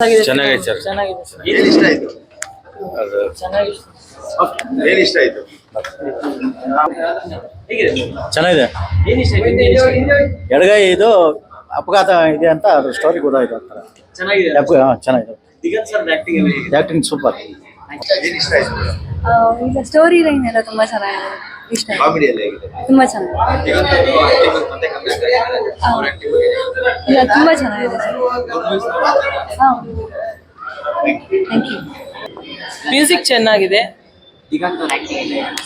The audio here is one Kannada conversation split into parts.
ಸರ್. ಚೆನ್ನಾಗಿದೆ. ಸರ್ ಏನ್ ಇಷ್ಟ ಆಯ್ತು? ಅದು ಚೆನ್ನಾಗಿದೆ ಏನ್ ಇಷ್ಟ ಆಯ್ತು? ಚೆನ್ನಾಗಿದೆ. ಏನ್ ಇಷ್ಟ ಆಯ್ತು? ಎಡಗೈ ಇದು ಅಪಘಾತ ಇದೆ ಅಂತ ಅದ್ರ ಸ್ಟೋರಿ ಗೊತ್ತಾಯ್ತು ಅಂತಾರೆ ಚೆನ್ನಾಗಿದೆ. ಹಾಂ ಚೆನ್ನಾಗಿದೆ. ದಿಗಂತ್ ಸರ್ ಆಕ್ಟಿಂಗ್ ಎಲ್ಲ ಹೇಗಿದೆ? ಆ್ಯಕ್ಟಿಂಗ್ ಸೂಪರ್ ಏನ್ ಇಷ್ಟ ಆಯ್ತು? ಆ, ಈಗ ಸ್ಟೋರಿ ಲೈನ್ ಎಲ್ಲ ತುಂಬಾ ಚೆನ್ನಾಗಿದೆ. ತುಂಬಾ ಚೆನ್ನಾಗಿದೆ. ತುಂಬಾ ಚೆನ್ನಾಗಿದೆ ಮ್ಯೂಸಿಕ್ ಚೆನ್ನಾಗಿದೆ.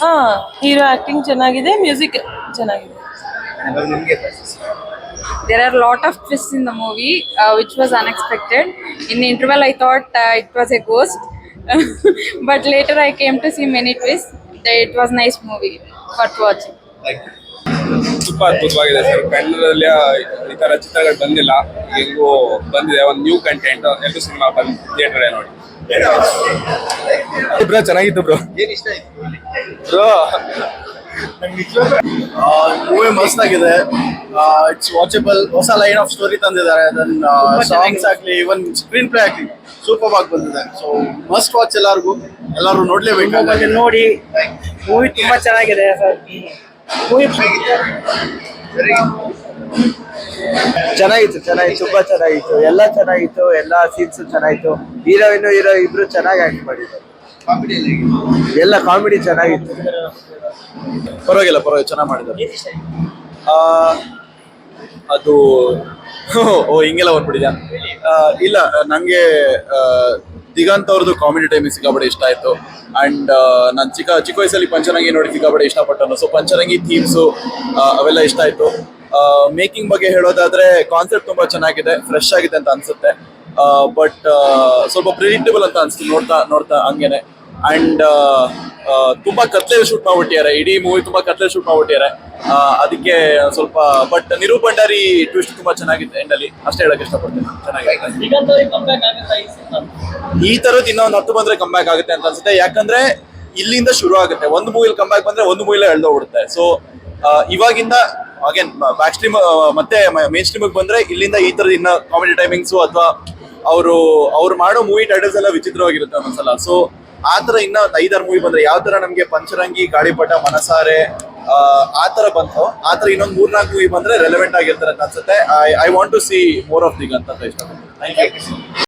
ಹಾ ಹೀರೋ ಆಕ್ಟಿಂಗ್ ಚೆನ್ನಾಗಿದೆ ಮ್ಯೂಸಿಕ್ ಚೆನ್ನಾಗಿದೆ. There are lot of twist in the movie which was unexpected in interval I thought it was a ghost but later I came to see many twist it was nice movie for watching. ತುಂಬಾ ಅದ್ಭುತವಾಗಿದೆ ಸರ್ ಬೆಂಗಳೂರಲ್ಲಿ ಈ ತರ ಚಿತ್ರಗಳು ಬಂದಿಲ್ಲ. ಎಲ್ಲೂ ಬಂದಿದೆ. ಒಂದು ನ್ಯೂ ಕಂಟೆಂಟ್ ಎಲ್ಲ ಸಿನಿಮಾ ಬಂದು ಥಿಯೇಟರ್ ನೋಡಿ. ಬ್ರೋ ಚೆನ್ನಾಗಿತ್ತು ಬ್ರೋ ಬ್ರೋ ಮೂವಿ ಮಸ್ತ್ ಆಗಿದೆ. ಇಟ್ಸ್ ವಾಚಬಲ್ ಹೊಸ ಲೈನ್ ಆಫ್ ಸ್ಟೋರಿ ತಂದಿದ್ದಾರೆ. ದೆನ್ ಸಾಂಗ್ಸ್ ಆಗ್ಲಿ ಇವನ್ ಸ್ಕ್ರೀನ್ ಪ್ಲೇ ಆಗಲಿ ಸೂಪರ್ ಆಗಿ ಬಂದಿದೆ. ಸೊ ಮಸ್ಟ್ ವಾಚ್ ಎಲ್ಲರಿಗೂ. ಎಲ್ಲರೂ ನೋಡ್ಲೇಬೇಕು ನೋಡಿ. ಮೂವಿ ತುಂಬಾ ಚೆನ್ನಾಗಿದೆ ಸರ್. ಮೂವಿ ಚೆನ್ನಾಗಿತ್ತು ಚೆನ್ನಾಗಿತ್ತು ತುಂಬಾ ಚೆನ್ನಾಗಿತ್ತು. ಎಲ್ಲ ಚೆನ್ನಾಗಿತ್ತು ಎಲ್ಲ ಸೀನ್ಸ್ ಚೆನ್ನಾಗಿತ್ತು. ಹೀರೋಯಿನ್ ಹೀರೋ ಇಬ್ರು ಚೆನ್ನಾಗಿ ಆಕ್ಟ್ ಮಾಡಿದ್ದಾರೆ. ಕಾಮಿಡಿ ಎಲ್ಲ ಎಲ್ಲ ಕಾಮಿಡಿ ಚೆನ್ನಾಗಿತ್ತು. ಪರವಾಗಿಲ್ಲ ಪರವಾಗಿಲ್ಲ ಚೆನ್ನಾಗಿ ಮಾಡಿದ್ದಾರೆ. ಆ, ಅದು ಓ, ಹಿಂಗೆಲ್ಲ ಬಂದ್ಬಿಟ್ಟಿದ್ಯಾ? ಇಲ್ಲ, ನಂಗೆ ದಿಗಂತ ದಿಗಂತ್ ಅವ್ರದ್ದು ಕಾಮಿಡಿ ಟೈಮಿಂಗ್ ಸಿಕ್ಕಾಪಟ್ಟೆ ಇಷ್ಟ ಆಯ್ತು. ಅಂಡ್ ನಾನು ಚಿಕ್ಕ ಚಿಕ್ಕ ವಯಸ್ಸಲ್ಲಿ ಪಂಚರಂಗಿ ನೋಡಿ ಸಿಕ್ಕಾಪಟ್ಟೆ ಇಷ್ಟಪಟ್ಟನು ಸೊ ಪಂಚರಂಗಿ ಥೀಮ್ಸು ಅವೆಲ್ಲ ಇಷ್ಟ ಆಯ್ತು. ಮೇಕಿಂಗ್ ಬಗ್ಗೆ ಹೇಳೋದಾದ್ರೆ ಕಾನ್ಸೆಪ್ಟ್ ತುಂಬಾ ಚೆನ್ನಾಗಿದೆ ಫ್ರೆಶ್ ಆಗಿದೆ ಅಂತ ಅನ್ಸುತ್ತೆ. ಬಟ್ ಸ್ವಲ್ಪ ಪ್ರಿಡಿಕ್ಟಬಲ್ ಅಂತ ಅನಿಸ್ತು, ನೋಡ್ತಾ ನೋಡ್ತಾ ಹಂಗೇನೆ. ಅಂಡ್ ತುಂಬಾ ಕತ್ತಲೆ ಶೂಟ್ ಮಾಡ್ಬಿಟ್ಟಿದ್ದಾರೆ. ಇಡೀ ಮೂವಿ ತುಂಬಾ ಕತ್ಲೆ ಶೂಟ್ ಮಾಡ್ಬಿಟ್ಟಿದ್ದಾರೆ. ಆ, ಅದಕ್ಕೆ ಸ್ವಲ್ಪ ಬಟ್ ನಿರು ಭಂಡಾರಿ ಟ್ವಿಸ್ಟ್ ತುಂಬಾ ಚೆನ್ನಾಗಿತ್ತು ಎಂಡ್ ಅಲ್ಲಿ. ಅಷ್ಟೇ ಹೇಳಕ್ ಇಷ್ಟಪಡ್ತೀನಿ. ಆಗುತ್ತಾ ಈ ತರದ್ ಇನ್ನೊಂದು ಹತ್ತು ಬಂದ್ರೆ ಕಮ್ಬ್ಯಾಕ್ ಆಗುತ್ತೆ ಅಂತ ಅನ್ಸುತ್ತೆ. ಯಾಕಂದ್ರೆ ಇಲ್ಲಿಂದ ಶುರು ಆಗುತ್ತೆ. ಒಂದು ಮೂವಿಲಿ ಕಮ್ಬ್ಯಾಕ್ ಬಂದ್ರೆ ಒಂದು ಮೂವಿಲೇ ಎಳ್ದೋಗ್ಬಿಡುತ್ತೆ. ಸೊ ಇವಾಗಿಂದ ಅಗೇನ್ ಬ್ಯಾಕ್ ಸ್ಟ್ರೀಮ್ ಮತ್ತೆ ಮೇನ್ ಸ್ಟ್ರೀಮಿಗೆ ಬಂದ್ರೆ ಇಲ್ಲಿಂದ ಈ ತರದ ಇನ್ನ ಕಾಮಿಡಿ ಟೈಮಿಂಗ್ಸು ಅಥವಾ ಅವರು ಅವ್ರು ಮಾಡೋ ಮೂವಿ ಟೈಟಲ್ಸ್ ಎಲ್ಲ ವಿಚಿತ್ರವಾಗಿರುತ್ತೆ ಒಂದೊಂದ್ಸಲ. ಸೊ ಆ ತರ ಇನ್ನ ಒಂದ್ ಐದಾರು ಮೂವಿ ಬಂದ್ರೆ ಯಾವ ತರ ನಮ್ಗೆ ಪಂಚರಂಗಿ ಗಾಳಿಪಟ ಮನಸಾರೆ ಆ, ತರ ಬಂತು ಆ ತರ ಇನ್ನೊಂದು ಮೂರ್ನಾಲ್ಕು ಮೂವಿ ಬಂದ್ರೆ ರೆಲೆವೆಂಟ್ ಆಗಿರ್ತಾರೆ ಅನ್ಸುತ್ತೆ. I want to see more of ದಿಗ್ ಅಂತ ಯು